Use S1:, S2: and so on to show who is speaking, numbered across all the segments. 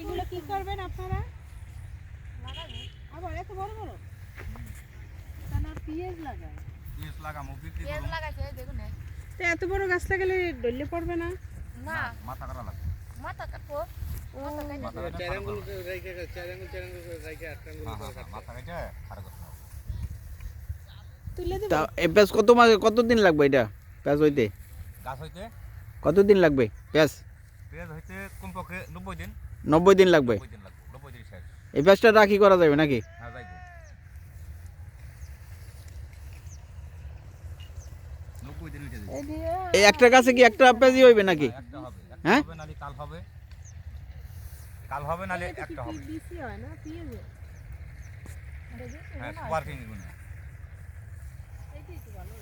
S1: এগুলো কি করবেন আপনারা? আবার এত বড় বড়? কেন পিঁয়াজ লাগায়।
S2: পিস লাগামো বিক্রি
S3: পেঁয়াজ লাগাইছে দেখুন।
S1: তো এত বড় গাছ লাগালে ডলে পড়বে না?
S3: না।
S2: মাথা কাটা লাগবে।
S3: মাথা কাটবো।
S4: কত মাস কতদিন লাগবে এটা পেঁয়াজ হইতে?
S2: গাছ হইতে?
S4: কতদিন লাগবে পেঁয়াজ?
S2: পেঁয়াজ হইতে কমপক্ষে নব্বই দিন।
S4: নব্বই দিন লাগবে? এই পেঁয়াজটা রাখি করা যাবে নাকি?
S2: হ্যাঁ
S1: এই
S4: এই একটা গাছে কি একটা পেঁয়াজই হইবে নাকি?
S2: একটা হবে একটা
S4: হ্যাঁ?
S2: কাল হবে। কাল হবে নালে একটা হবে।
S1: বেশি হয় না
S2: হ্যাঁ ওয়ার্কিং গুণ
S1: এইটাই তো ভালো।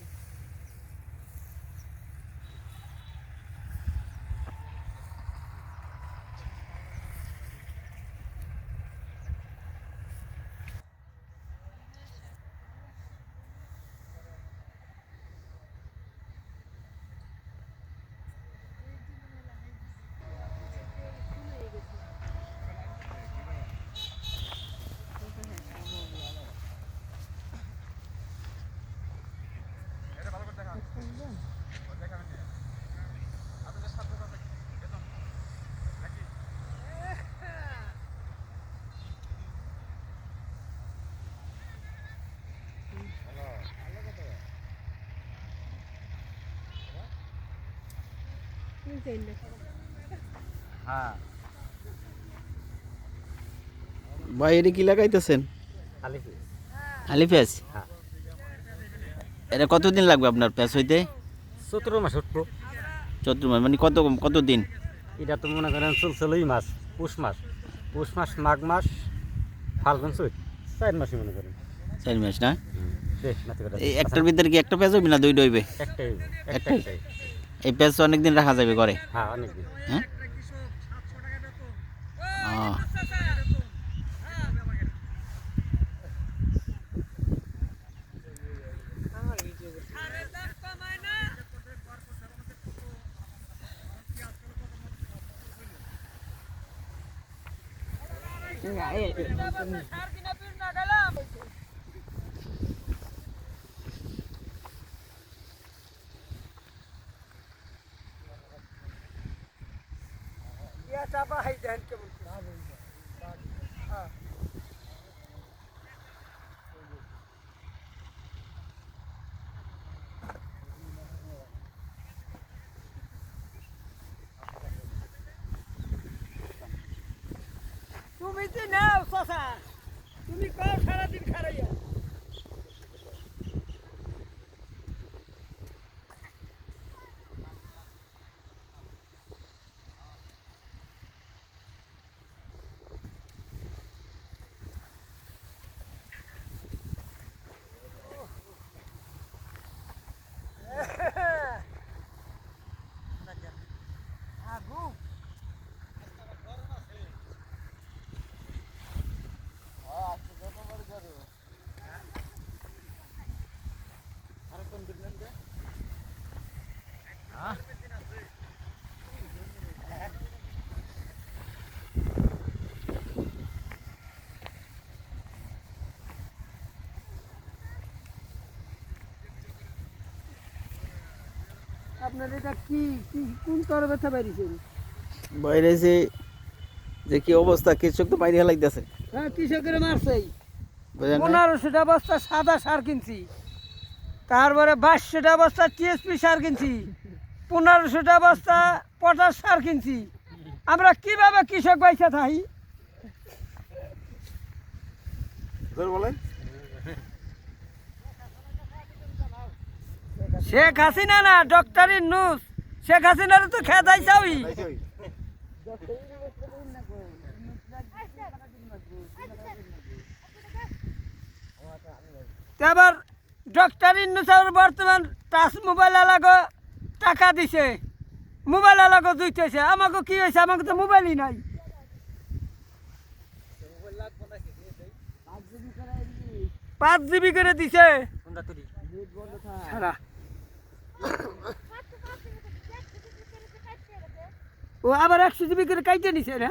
S4: ভাই এটা কি লাগাইতেছেন? আলি পেঁয়াজ এটা কতদিন লাগবে আপনার পেঁয়াজ হইতে?
S5: সতেরো মাস উঠবো।
S4: চৈত্র মাস মানে কত কত দিন
S5: এটা তো মনে করেন চলছিলই মাস পুষ মাস। পুষ মাস মাঘ মাস ফাল্গুন চৈত। চার মাসই মনে করেন।
S4: চার মাস না? একটার ভিতরে কি একটা পেঁয়াজ হইবে না দুই হইবে?
S5: একটাই
S4: একটাই? এই পেঁয়াজ তো অনেকদিন রাখা যাবে ঘরে?
S5: হ্যাঁ অনেকদিন।
S4: হ্যাঁ? ও,
S6: তুমি যে নাও চাচা তুমি কও সারাদিন খারাইয়া আপনার এটা কি কি কোন তরে ব্যথা বাড়িছেন
S4: বাইরে যে যে কি অবস্থা কৃষক তো বাইরে লাগতেছে।
S6: হ্যাঁ কৃষকের মারছেই পনেরোশোটা বস্তা সাদা সার কিনছি। তারপরে বাইশশোটা বস্তা টিএসপি সার কিনছি। পনেরোশোটা বস্তা পটাশ সার কিনছি। আমরা কীভাবে কৃষক বাইসা থাকি শেখ হাসিনা না ডক্টর ইন্নুস শেখ হাসিনার তো খেদাই চাই এবার ডক্টর ইন্নুসার বর্তমান টাচ মোবাইল আলাগো টাকা দিছে মোবাইল আলাগো দুইতেছে আমাকে কি হয়েছে আমাকে তো মোবাইলই নাই। পাঁচ জিবি করে দিছে। ও আবার একশো জিবি করে কাইটে নিছে না?